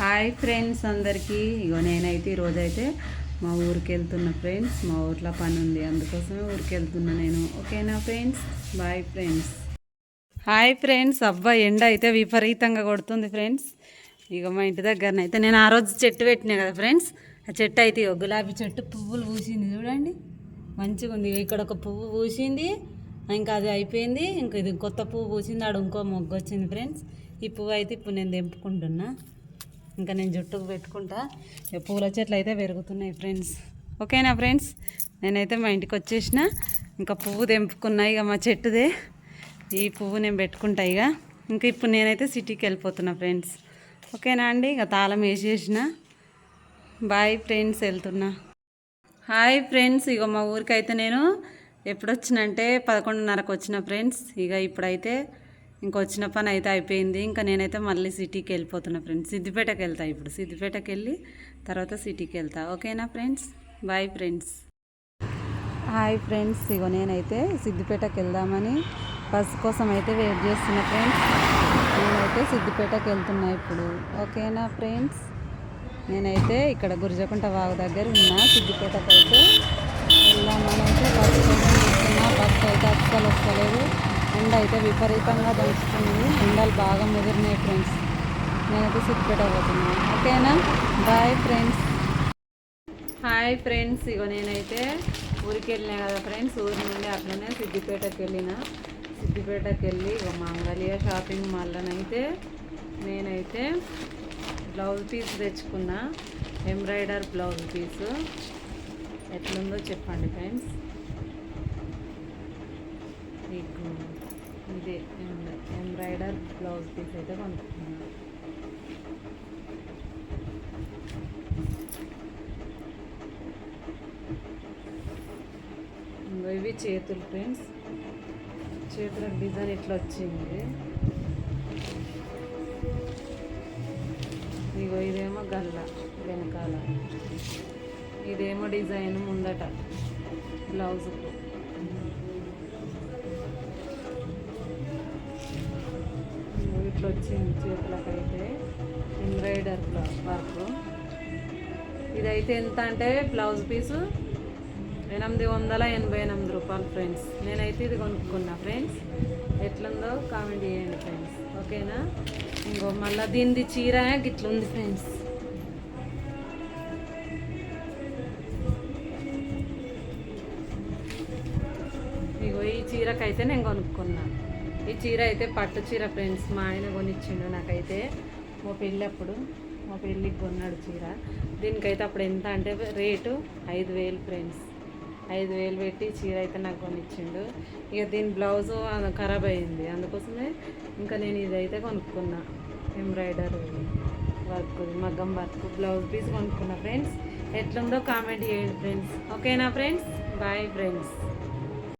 Hi friends అందరికీ. ఇగో నేనైతే ఈరోజైతే మా ఊరికి వెళ్తున్న ఫ్రెండ్స్ మా ఊర్లో పని ఉంది అందుకోసమే ఊరికి వెళ్తున్నా నేను. ఓకేనా friends? Bye friends. Hi friends. అబ్బా ఎండ అయితే విపరీతంగా కొడుతుంది ఫ్రెండ్స్. ఇక మా ఇంటి దగ్గరనైతే నేను ఆ రోజు చెట్టు పెట్టినా కదా ఫ్రెండ్స్. ఆ చెట్టు అయితే ఇగో గులాబీ చెట్టు పువ్వులు పూసింది చూడండి. మంచిగా ఉంది. ఇక్కడ ఒక పువ్వు పూసింది. ఇంకా అది అయిపోయింది. ఇంకా ఇది కొత్త పువ్వు పూసింది. ఆడ ఇంకో మొగ్గు వచ్చింది ఫ్రెండ్స్. ఈ పువ్వు అయితే ఇప్పుడు నేను తెంపుకుంటున్నా. ఇంకా నేను జుట్టుకు పెట్టుకుంటా. ఇక పూల చెట్లు అయితే పెరుగుతున్నాయి ఫ్రెండ్స్. ఓకేనా ఫ్రెండ్స్? నేనైతే మా ఇంటికి వచ్చేసిన. ఇంకా పువ్వు తెంపుకున్నా ఇక మా చెట్టుదే. ఈ పువ్వు నేను పెట్టుకుంటా ఇక. ఇంకా ఇప్పుడు నేనైతే సిటీకి వెళ్ళిపోతున్నా ఫ్రెండ్స్. ఓకేనా అండి? ఇక తాళం వేసేసిన. బాయ్ ఫ్రెండ్స్ వెళ్తున్నా. హాయ్ ఫ్రెండ్స్ ఇక మా ఊరికి అయితే నేను ఎప్పుడు వచ్చినంటే పదకొండున్నరకు వచ్చిన ఫ్రెండ్స్. ఇక ఇప్పుడైతే ఇంకా వచ్చిన పని అయితే అయిపోయింది. ఇంకా నేనైతే మళ్ళీ సిటీకి వెళ్ళిపోతున్నా ఫ్రెండ్స్. సిద్దిపేటకి వెళ్తా ఇప్పుడు. సిద్దిపేటకి వెళ్ళి తర్వాత సిటీకి వెళ్తా. ఓకేనా friends? Bye friends. Hi friends. ఇగో నేనైతే సిద్దిపేటకి వెళ్దామని బస్ కోసం అయితే వెయిట్ చేస్తున్నా ఫ్రెండ్స్. నేనైతే సిద్దిపేటకి వెళ్తున్నా ఇప్పుడు. ఓకేనా ఫ్రెండ్స్? నేనైతే ఇక్కడ గురిజకుంట వాగు దగ్గర ఉన్నా సిద్దిపేటకి అయితే వెళ్దామని అయితే బస్ కోసం చూస్తున్నా బస్ అయితే అస్సలు వస్తలేదు ఎండ అయితే విపరీతంగా దంచుతుంది ఎండలు బాగా ముదిరినాయి ఫ్రెండ్స్. నేనైతే సిద్దిపేట పోతున్నా ఓకేనా? Bye friends. Hi friends. ఇగో నేనైతే ఊరికి వెళ్ళినా కదా ఫ్రెండ్స్. ఊరి నుండి అట్లనే సిద్దిపేటకి వెళ్ళిన. సిద్దిపేటకి వెళ్ళి ఇగో మంగళియ షాపింగ్ మాల్లోనైతే నేనైతే బ్లౌజ్ పీస్ తెచ్చుకున్నా. Embroider blouse piece. ఎట్లుందో చెప్పండి ఫ్రెండ్స్. మీకు ఇదే ఎంబ్రాయిడర్ బ్లౌజ్ పీస్ అయితే కొనుక్కున్నాను ఇవి చేతులు ఫ్రెండ్స్. చేతుల డిజైన్ ఇట్లా వచ్చింది? ఇగో ఇదేమో గల్ల వెనకాల. ఇదేమో డిజైన్ ముందట బ్లౌజ్కు. ఇట్లా వచ్చింది చేతులకైతే ఎంబ్రాయిడర్ వర్క్. ఇదైతే ఎంత అంటే బ్లౌజ్ పీసు ఎనిమిది వందల ఎనభై ఎనిమిది రూపాయలు ఫ్రెండ్స్. నేనైతే ఇది కొనుక్కున్నా ఫ్రెండ్స్. ఎట్లుందో కామెంట్ చేయండి ఫ్రెండ్స్. ఓకేనా? ఇంకో మళ్ళీ దీనిది చీర ఇట్లుంది ఫ్రెండ్స్. ఇగో ఈ చీరకైతే నేను కొనుక్కున్నాను ఈ చీర అయితే పట్టు చీర ఫ్రెండ్స్ మా ఆయన కొనిచ్చిండు నాకైతే. మా పెళ్ళి అప్పుడు మా పెళ్ళికి కొన్నాడు చీర. దీనికైతే అప్పుడు ఎంత అంటే రేటు? ఐదు వేలు ఫ్రెండ్స్ ఐదు వేలు పెట్టి చీర అయితే నాకు కొనిచ్చిండు. ఇక దీని బ్లౌజ్ ఖరాబ్ అయింది. అందుకోసమే ఇంకా నేను ఇదైతే కొనుక్కున్నా. ఎంబ్రాయిడర్ వర్క్ మగ్గం వర్క్ బ్లౌజ్ పీస్ కొనుక్కున్నా ఫ్రెండ్స్ ఎట్లుందో కామెంట్ చేయండి ఫ్రెండ్స్ ఓకేనా ఫ్రెండ్స్ బాయ్ ఫ్రెండ్స్